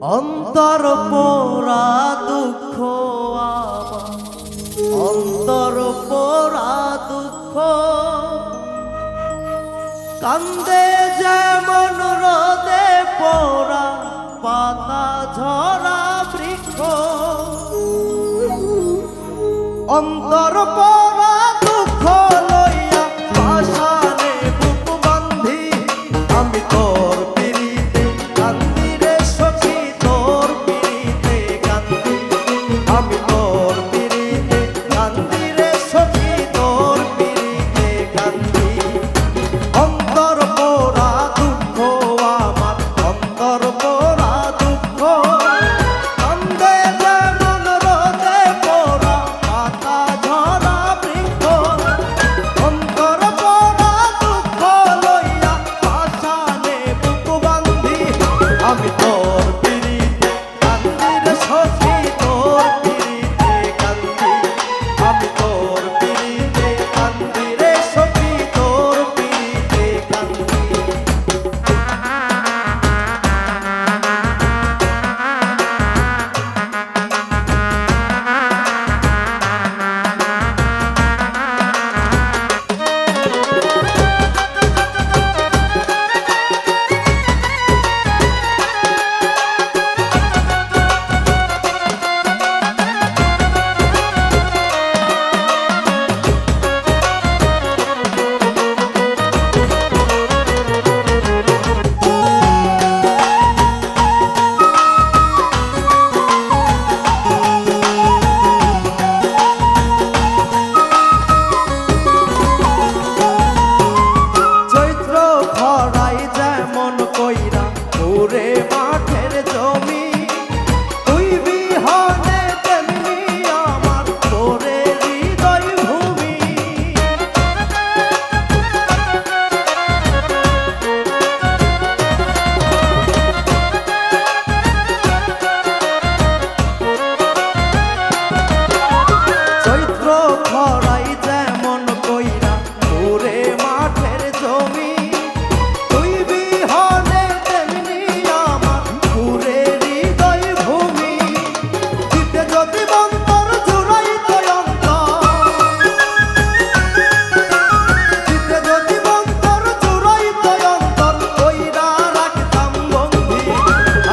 অন্তর পোরা দুঃখ অন্তর পোরা দুঃখ, কান্দে যেমন রদে পোরা পাতা ঝরা বৃক্ষ। অন্তর পোরা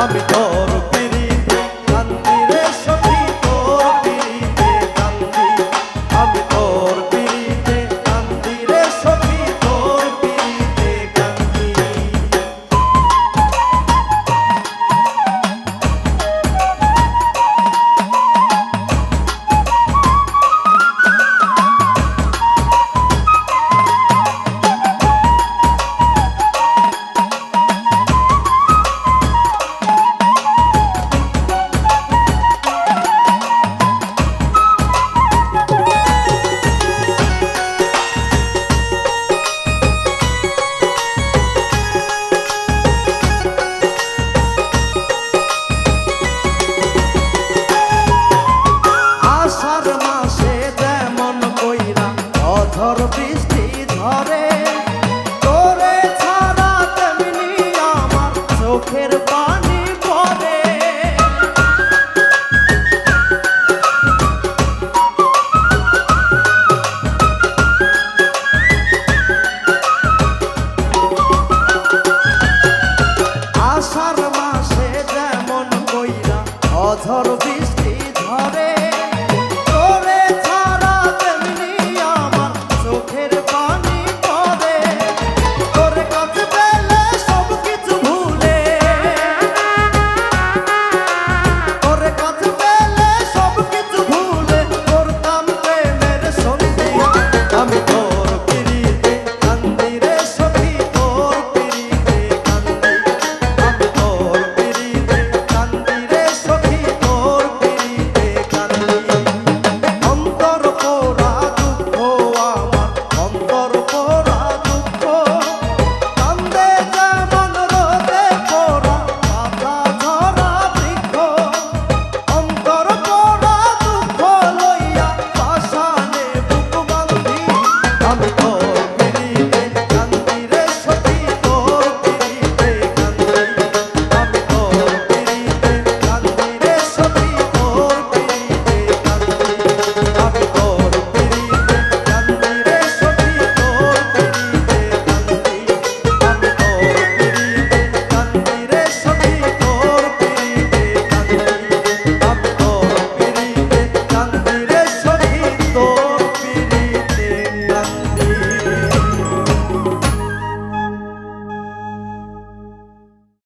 আমি তো পাথর বৃষ্টি ধরে, তোরে ছাড়া তেমনি আমার চোখের পানি পড়ে। আষাঢ় মাসে যেমন কইরা অঝর বৃষ্টি